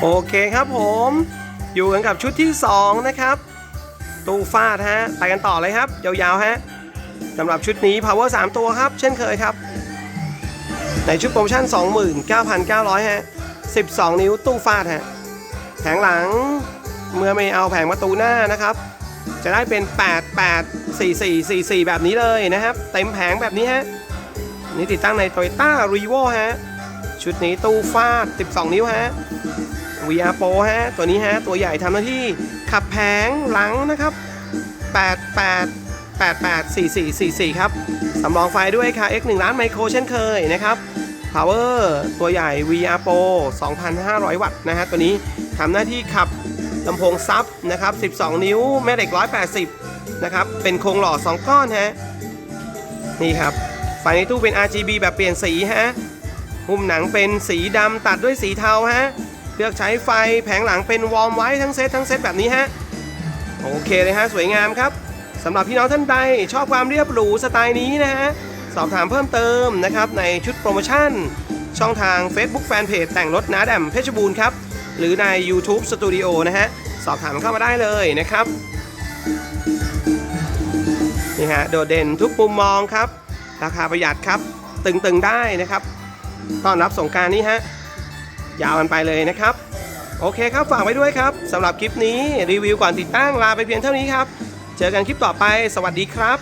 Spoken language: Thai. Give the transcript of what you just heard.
โอเคครับผม อยู่กันกับชุดที่ 2 นะครับ ตู้ฟาดฮะ ไปกันต่อเลยครับ ยาวๆฮะสำหรับชุดนี้ power 3 ตัวครับ เช่นเคยครับ ในชุดโปรโมชั่น 29,900 ฮะ 12 นิ้วตู้ฟาดฮะ แผงหลังเมื่อไม่เอาแผงประตูหน้านะครับ จะได้เป็น 8 8 4 4 4 4 แบบนี้เลยนะครับ เต็มแผงแบบนี้ฮะ นี่ติดตั้งใน Toyota r e v o ฮะ ชุดนี้ตู้ฟาด 12 นิ้วฮะ VR Pro ฮะตัวนี้ฮะตัวใหญ่ทำหน้าที่ขับแผงหลังนะครับ 88 88 44 44 ครับ สำรองไฟด้วยค่ะ X 1ล้านไมโครเช่นเคยนะครับ Power ตัวใหญ่ VR Pro 2,500 วัตต์นะฮะ ตัวนี้ทำหน้าที่ขับลำโพงซับนะครับ 12 นิ้ว แม่เหล็ก 180 นะครับ เป็นโครงหล่อ 2 ก้อนฮะ นี่ครับ ไฟในตู้เป็น RGB แบบเปลี่ยนสีฮะ หุ้มหนังเป็นสีดำตัดด้วยสีเทาฮะ เลือกใช้ไฟแผงหลังเป็นวอร์มไว้ทั้งเซตทั้งเซตแบบนี้ฮะ โอเคเลยฮะ สวยงามครับสำหรับพี่น้องท่านใด ชอบความเรียบหรูสไตล์นี้นะฮะ สอบถามเพิ่มเติมนะครับในชุดโปรโมชั่น ช่องทาง Facebook Fanpage แต่งรถน้าแดมเพชรบูรณ์ครับ หรือใน YouTube Studio นะฮะ สอบถามเข้ามาได้เลยนะครับนี่ฮะโดดเด่นทุกมุมมองครับ ราคาประหยัดครับ ตึงๆได้นะครับต้อนรับสงการนี้ฮะ ยาวกันไปเลยนะครับ โอเคครับฝากไว้ด้วยครับสำหรับคลิปนี้รีวิวก่อนติดตั้งลาไปเพียงเท่านี้ครับ เจอกันคลิปต่อไป สวัสดีครับ